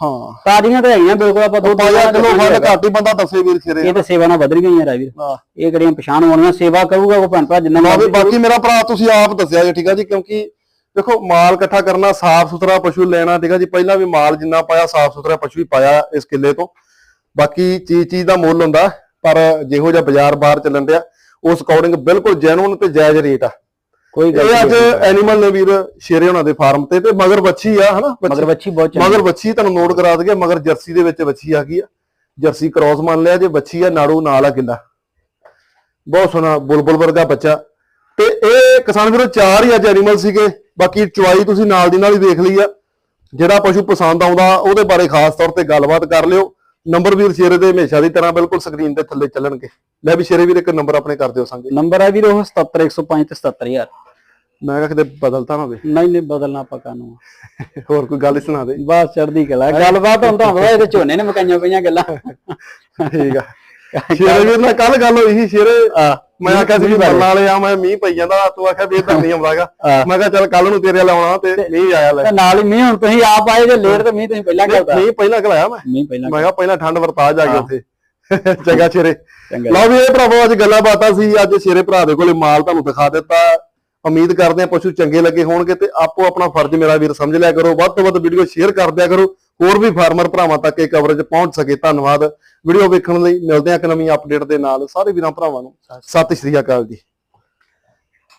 ਹਾਂ। ਤਾਜ਼ੀਆਂ ਤੇ ਹੈਗੀਆਂ ਬਿਲਕੁਲ ਆਪਾਂ ਦੁੱਧ ਪਾਇਆ ਕਿਲੋ। ਫੜ ਘੱਟ ਹੀ। ਬੰਦਾ ਦੱਸੇ ਵੀਰ ਸਿਰੇ ਇਹ ਤਾਂ ਸੇਵਾ ਨਾਲ ਵਧ ਗਈਆਂ ਰਾਜਵੀਰ। ਇਹ ਕਿਹੜੀਆਂ ਪਛਾਣ ਹੋਣੀਆਂ ਸੇਵਾ ਕਰੂਗਾ ਕੋਈ ਭੈਣ ਭਰਾ ਜਿੰਨਾ ਬਾਕੀ ਮੇਰਾ ਭਰਾ ਤੁਸੀਂ ਆਪ ਦੱਸਿਆ ਜੀ ਠੀਕ ਆ ਜੀ ਕਿਉਂਕਿ ਦੇਖੋ ਮਾਲ ਇਕੱਠਾ ਕਰਨਾ ਸਾਫ਼ ਸੁਥਰਾ ਪਸ਼ੂ ਲੈਣਾ ਠੀਕ ਆ ਜੀ ਪਹਿਲਾਂ ਵੀ ਮਾਲ ਜਿੰਨਾ ਪਾਇਆ ਸਾਫ਼ ਸੁਥਰਾ ਪਸ਼ੂ ਹੀ ਪਾਇਆ ਇਸ ਕਿੱਲੇ ਤੋਂ। ਬਾਕੀ ਚੀਜ਼ ਚੀਜ਼ ਦਾ ਮੁੱਲ ਹੁੰਦਾ ਪਰ ਜਿਹੋ ਜਿਹਾ ਬਾਜ਼ਾਰ ਬਾਹਰ ਚੱਲਣ ਡਿਆ ਉਸ ਅਕੋਰਡਿੰਗ ਬਿਲਕੁਲ ਜੈਨੂਨ ਤੇ ਜਾਇਜ਼ ਰੇਟ ਆ। ਕੋਈ ਗੱਲ ਇਹ ਅੱਜ ਐਨੀਮਲ ਨੇ ਵੀਰ ਸ਼ੇਰੇ ਹੋਣਾ ਦੇ ਫਾਰਮ ਤੇ ਤੇ ਮਗਰ ਬੱਚੀ ਆ ਹਨਾ? ਮਗਰ ਬੱਚੀ ਬਹੁਤ ਚੰਗੀ। ਮਗਰ ਬੱਚੀ ਤੁਹਾਨੂੰ ਨੋਟ ਕਰਾ ਦਈਏ ਮਗਰ ਜਰਸੀ ਦੇ ਵਿੱਚ ਬੱਚੀ ਆ ਗਈ ਆ। ਜਰਸੀ ਕ੍ਰਾਸ ਮੰਨ ਲਿਆ ਜੇ ਬੱਚੀ ਆ ਨਾੜੂ ਨਾਲ ਆ ਕਿੱਲਾ। ਬਹੁਤ ਸੋਹਣਾ ਬੁਲਬੁਲ ਵਰਗਾ ਬੱਚਾ। ਤੇ ਇਹ ਕਿਸਾਨ ਵੀਰੋ ਚਾਰ ਹੀ ਅੱਜ ਐਨੀਮਲ ਸੀਗੇ। ਬਾਕੀ ਚੁਆਈ ਤੁਸੀਂ ਨਾਲ ਦੀ ਨਾਲ ਹੀ ਦੇਖ ਲਈ ਆ। ਜਿਹੜਾ ਪਸ਼ੂ ਪਸੰਦ ਆਉਂਦਾ ਉਹਦੇ ਬਾਰੇ ਖਾਸ ਤੌਰ ਤੇ ਗੱਲਬਾਤ ਕਰ ਲਿਓ। ਨੰਬਰ ਵੀਰ ਸ਼ੇਰੇ ਦੇ ਹਮੇਸ਼ਾ ਦੀ ਤਰ੍ਹਾਂ ਬਿਲਕੁਲ ਸਕਰੀਨ ਦੇ ਥੱਲੇ ਚੱਲਣਗੇ। ਲੈ ਵੀ ਸ਼ੇਰੇ ਵੀਰ ਇੱਕ ਨੰਬਰ ਆਪਣੇ ਕਰ ਦਿਓ ਸੰਗੇ। ਨੰਬਰ ਹੈ ਵੀਰ ਉਹ 77105 ਤੇ 77000 ਮੈਂ ਕਿਹਾ ਕਿਤੇ ਬਦਲਤਾ ਹੋਵੇ ਨਹੀਂ ਨਹੀਂ ਬਦਲਣਾ ਆਪਾਂ ਕਾਨੂੰ ਹੋਰ ਕੋਈ ਗੱਲ ਸੁਣਾ ਦੇ। ਬਸ ਚੜਦੀ ਕਲਾ ਗੱਲਬਾਤ ਹੁਣ ਤਾਂ ਪਤਾ ਇਹਦੇ ਝੋਨੇ ਨੇ ਮਕਾਈਆਂ ਪਈਆਂ ਗੱਲਾਂ। ਠੀਕ ਆ। ਸ਼ੇਰੇ ਵੀਰ ਨਾਲ ਕੱਲ ਗੱਲ ਹੋਈ ਸੀ ਸ਼ੇਰੇ। ਮੈਂ ਆਖਿਆ ਸੀ ਵੀ ਵਾਲੇ ਆ ਮੈਂ ਮੀਂਹ ਪਈ ਜਾਂਦਾ ਤੂੰ ਆਖਿਆ ਵੀ ਇਦਾਂ ਨਹੀਂ ਆਉਂਦਾਗਾ। ਮੈਂ ਕਿਹਾ ਚੱਲ ਕੱਲ ਨੂੰ ਤੇਰੇ ਲਾਉਣਾ ਤੇ ਮੀਂਹ ਆਇਆ ਲੈ। ਤੇ ਨਾਲ ਹੀ ਮੀਂਹ ਹੁਣ ਤੁਸੀਂ ਆਪ ਆਏ ਜੇ ਲੇਟ ਤੇ ਮੀਂਹ ਤੁਸੀਂ ਪਹਿਲਾਂ ਕਰਦਾ ਮੀਂਹ ਪਹਿਲਾਂ ਕਲਾਇਆ ਮੈਂ। ਮੀਂਹ ਪਹਿਲਾਂ ਮੈਂ ਕਿਹਾ ਪਹਿਲਾਂ ਠੰਡ ਵਰਤਾ ਜਾ ਕੇ ਉੱਥੇ। ਚੰਗਾ ਸ਼ੇਰੇ। ਲਓ ਵੀ ਇਹ ਭਰਾਵੋ ਅੱਜ ਗੱਲਾਂ ਬਾਤਾਂ ਸੀ ਅੱਜ ਸ਼ੇਰੇ ਭਰਾ ਦੇ ਕੋਲੇ ਮਾਲ ਤੁਹਾਨੂੰ ਦਿਖਾ ਦਿੱਤਾ। ਉਮੀਦ ਕਰਦੇ ਆ ਪਸ਼ੂ ਚੰਗੇ ਲੱਗੇ ਹੋਣਗੇ ਤੇ ਆਪੋ ਆਪਣਾ ਫਰਜ਼ ਮੇਰਾ ਵੀਰ ਸਮਝ ਲਿਆ ਕਰੋ। ਵੱਧ ਤੋਂ ਵੱਧ ਵੀਡੀਓ ਸ਼ੇਅਰ ਕਰ ਦਿਆ ਕਰੋ। ਹੋਰ ਵੀ ਫਾਰਮਰ ਭਰਾਵਾਂ ਤੱਕ ਇਹ ਕਵਰੇਜ ਪਹੁੰਚ ਸਕੇ। ਧੰਨਵਾਦ। ਵੀਡੀਓ ਵੇਖਣ ਲਈ ਮਿਲਦੇ ਹਾਂ ਇੱਕ ਨਵੀਂ ਅਪਡੇਟ ਦੇ ਨਾਲ। ਸਾਰੇ ਵੀਰਾਂ ਭਰਾਵਾਂ ਨੂੰ ਸਤਿ ਸ਼੍ਰੀ ਅਕਾਲ ਜੀ।